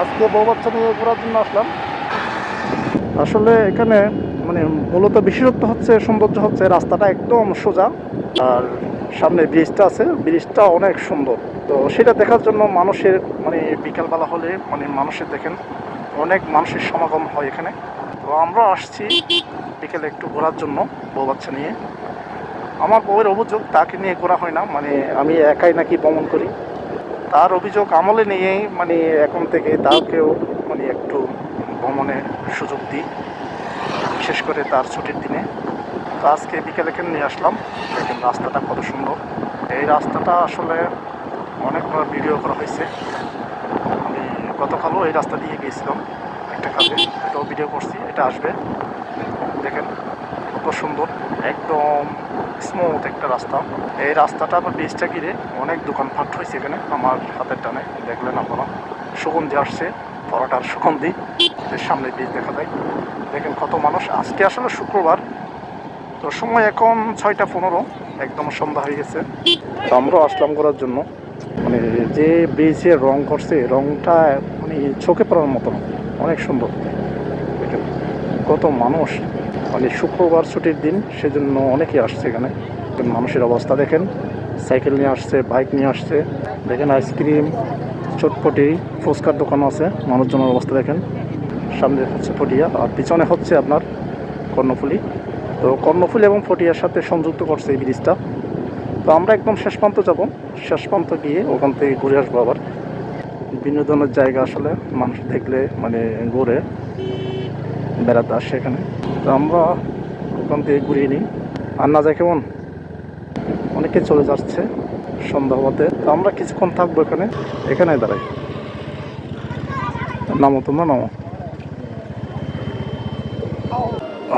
আজকে বউ বাচ্চা নিয়ে ঘোরার জন্য আসলাম। আসলে এখানে মানে মূলত বিশেষত্ব হচ্ছে, সৌন্দর্য হচ্ছে রাস্তাটা একদম সোজা। আর সামনে ব্রিজটা আছে, ব্রিজটা অনেক সুন্দর। তো সেটা দেখার জন্য মানুষের মানে বিকালবেলা হলে মানে মানুষের দেখেন, অনেক মানুষের সমাগম হয় এখানে। তো আমরা আসছি বিকেলে একটু ঘোরার জন্য বউ বাচ্চা নিয়ে। আমার বউয়ের অভিযোগ, তাকে নিয়ে ঘোরা হয় না। মানে আমি একাই নাকি ভ্রমণ করি। তার অভিযোগ আমলে নিয়েই মানে এখন থেকে তাকেও মানে একটু ভ্রমণের সুযোগ দিই। বিশেষ করে তার ছুটির দিনে। তো আজকে বিকেলে কেন নিয়ে আসলাম? দেখেন রাস্তাটা কত সুন্দর। এই রাস্তাটা আসলে অনেকবার ভিডিও করা হয়েছে। আমি গতকালও এই রাস্তা দিয়ে গিয়েছিলাম একটা কাজে। এটাও ভিডিও করছি, এটা আসবে। দেখেন। সুন্দর, একদম স্মুথ একটা রাস্তা। এই রাস্তাটা বা ব্রিজটা ঘিরে অনেক দোকানপাট হয়েছে এখানে, আমার হাতের টানে, দেখলেন আপনারা। সুগন্ধি আসছে, পরোটার সুগন্ধি। সামনে ব্রিজ দেখা যায়। দেখেন কত মানুষ। আজকে আসলে শুক্রবার, তো সময় এখন ছয়টা পনেরো, একদম সন্ধ্যা হয়ে গেছে। তো আমরাও আসলাম করার জন্য। মানে যে ব্রিজে রং করছে রংটা মানে চোখে পড়ার মতো অনেক সুন্দর। কত মানুষ। মানে শুক্রবার ছুটির দিন, সেজন্য অনেকেই আসছে এখানে। মানুষের অবস্থা দেখেন, সাইকেল নিয়ে আসছে, বাইক নিয়ে আসছে। দেখেন আইসক্রিম, চটপটি, ফুচকার দোকান আছে, মানুষজনের অবস্থা দেখেন। সামনে হচ্ছে ফটিয়া, আর পিছনে হচ্ছে আপনার কর্ণফুলি। তো কর্ণফুলি এবং ফটিয়ার সাথে সংযুক্ত করছে এই ব্রিজটা। তো আমরা একদম শেষ প্রান্ত যাব। শেষ প্রান্ত গিয়ে ওখান থেকে ঘুরে আসব আবার। বিনোদনের জায়গা আসলে মানুষ দেখলে মানে ঘুরে বেড়াতে আসছে এখানে। তো আমরা ওখান থেকে ঘুরিয়ে নিই। আর না যায় কেমন? অনেকে চলে যাচ্ছে সন্ধ্যা হতে তো আমরা কিছুক্ষণ থাকব এখানে। এখানে দাঁড়াই। নামো তোমরা, নামো।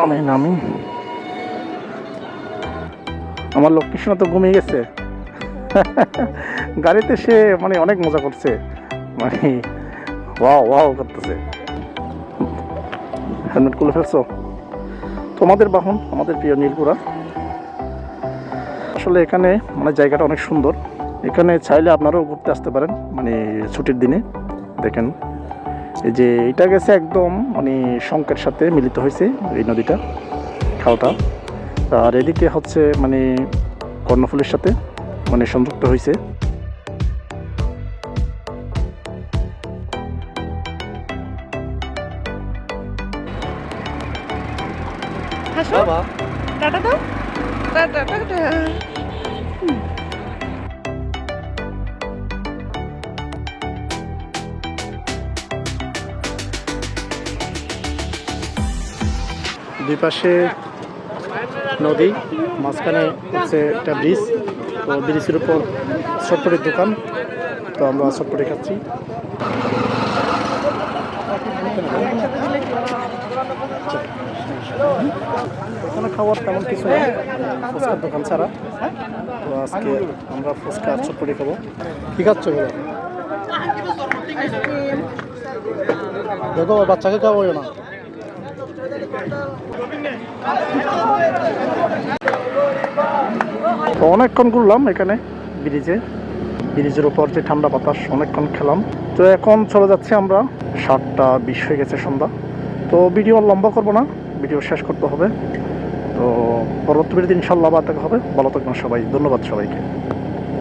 আমি নামি। আমার লক্ষ্মীষ্ণ তো ঘুমিয়ে গেছে। গাড়িতে সে মানে অনেক মজা করছে। মানে ওয়াও ওয়াও করতেছে। হেলমেট খুলে ফেলছো? তোমাদের বাহন, আমাদের প্রিয় নীলপুরা আসলে এখানে মানে জায়গাটা অনেক সুন্দর। এখানে চাইলে আপনারাও ঘুরতে আসতে পারেন মানে ছুটির দিনে। দেখেন, এই যে এটা গেছে একদম মানে শঙ্কের সাথে মিলিত হয়েছে এই নদীটা, খালটা। আর এদিকে হচ্ছে মানে কর্ণফুলের সাথে মানে সংযুক্ত হয়েছে। হাসো টাটা দাও টাটা টাটা দুই পাশে নদী মাঝখানে হচ্ছে একটা ব্রিজ তো ব্রিজের উপর চটপটির দোকান। তো আমরা চটপটি খাচ্ছি। এখানে খাওয়ার তেমন কিছু নেই। ফুচকার দোকান ছাড়া। তো আজকে আমরা ফুচকা চটপটি খাব। কি খাচ্ছ বলো দেখো, বাচ্চাকে খাওয়াবো না। তো অনেকক্ষণ ঘুরলাম এখানে ব্রিজে। ব্রিজের উপর যে ঠান্ডা বাতাস, অনেকক্ষণ খেলাম। তো এখন চলে যাচ্ছি আমরা। সাতটা বিশ হয়ে গেছে সন্ধ্যা। তো ভিডিও লম্বা করব না। ভিডিও শেষ করতে হবে। তো পরবর্তী ভিডিওতে ইনশাল্লাহ আবার দেখা হবে। ভালো থাকবেন সবাই। ধন্যবাদ সবাইকে।